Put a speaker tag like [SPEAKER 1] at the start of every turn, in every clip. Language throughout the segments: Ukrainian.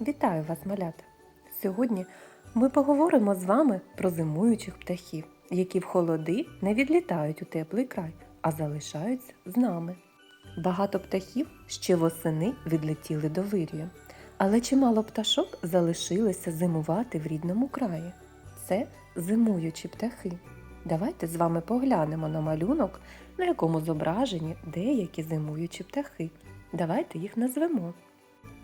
[SPEAKER 1] Вітаю вас, малята! Сьогодні ми поговоримо з вами про зимуючих птахів, які в холоди не відлітають у теплий край, а залишаються з нами. Багато птахів ще восени відлетіли до вирію, але чимало пташок залишилися зимувати в рідному краї. Це зимуючі птахи. Давайте з вами поглянемо на малюнок, на якому зображені деякі зимуючі птахи. Давайте їх назвемо.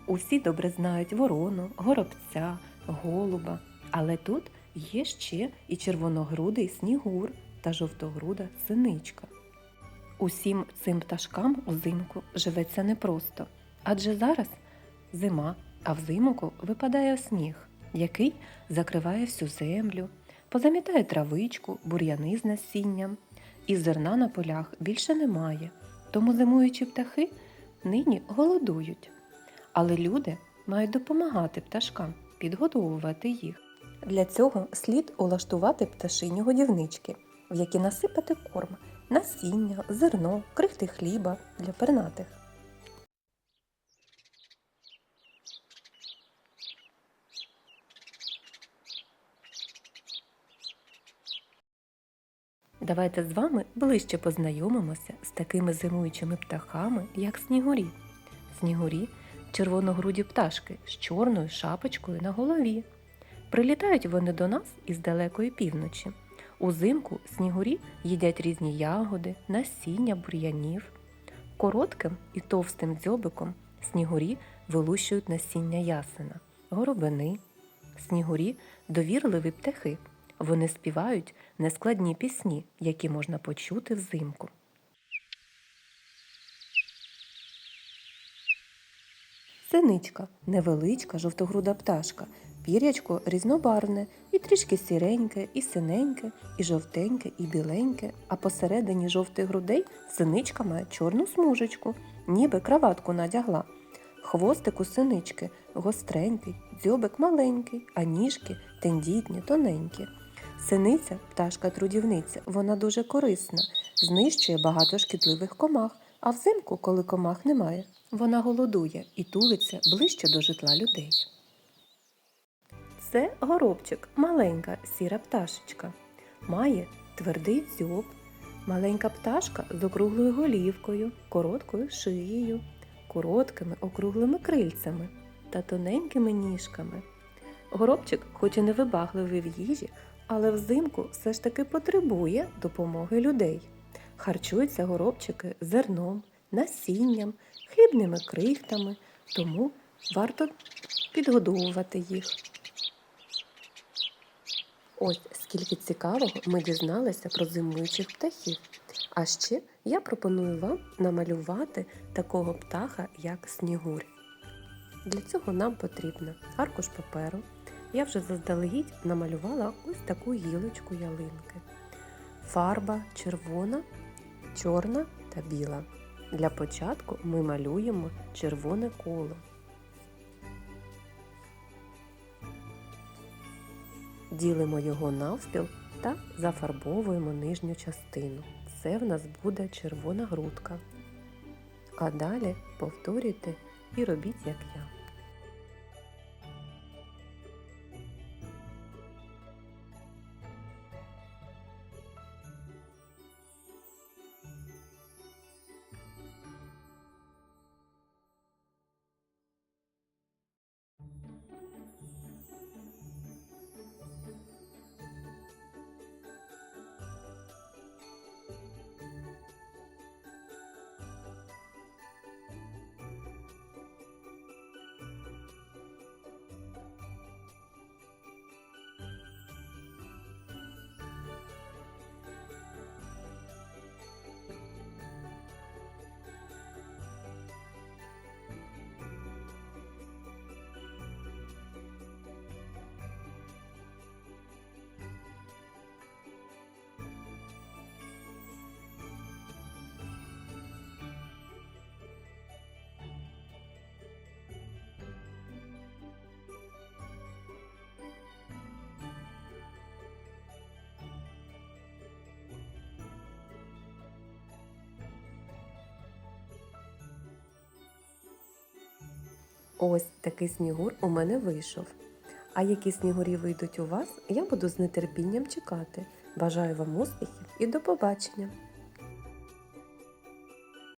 [SPEAKER 1] Усі добре знають ворону, горобця, голуба, але тут є ще і червоногрудий снігур та жовтогруда синичка. Усім цим пташкам узимку живеться непросто, адже зараз зима, а взимку випадає сніг, який закриває всю землю, позамітає травичку, бур'яни з насінням, і зерна на полях більше немає, тому зимуючі птахи нині голодують. Але люди мають допомагати пташкам, підгодовувати їх. Для цього слід улаштувати пташині годівнички, в які насипати корм, насіння, зерно, крихти хліба для пернатих. Давайте з вами ближче познайомимося з такими зимуючими птахами, як снігурі. Снігурі червоногруді пташки з чорною шапочкою на голові. Прилітають вони до нас із далекої півночі. Узимку снігурі їдять різні ягоди, насіння бур'янів. Коротким і товстим дзьобиком снігурі вилущують насіння ясена, горобини. Снігурі довірливі птахи. Вони співають нескладні пісні, які можна почути взимку. Синичка невеличка жовтогруда пташка. Пірячко різнобарвне, і трішки сіреньке, і синеньке, і жовтеньке, і біленьке, а посередині жовтих грудей синичка має чорну смужечку, ніби краватку надягла. Хвостик у синички гостренький, дзьобик маленький, а ніжки тендітні, тоненькі. Синиця пташка трудівниця, вона дуже корисна, знищує багато шкідливих комах, а взимку, коли комах немає, вона голодує і тулиться ближче до житла людей. Це горобчик, маленька сіра пташечка. Має твердий дзьоб, маленька пташка з округлою голівкою, короткою шиєю, короткими округлими крильцями та тоненькими ніжками. Горобчик, хоч і не вибагливий в їжі, але взимку все ж таки потребує допомоги людей. Харчуються горобчики зерном, насінням, хлібними крихтами, тому варто підгодовувати їх. Ось скільки цікавого ми дізналися про зимуючих птахів. А ще я пропоную вам намалювати такого птаха, як снігурь. Для цього нам потрібно аркуш паперу. Я вже заздалегідь намалювала ось таку гілочку ялинки. Фарба червона, чорна та біла. Для початку ми малюємо червоне коло. Ділимо його навпіл та зафарбовуємо нижню частину. Це в нас буде червона грудка. А далі повторюйте і робіть, як я. Ось такий снігур у мене вийшов. А які снігурі вийдуть у вас, я буду з нетерпінням чекати. Бажаю вам успіхів і до побачення!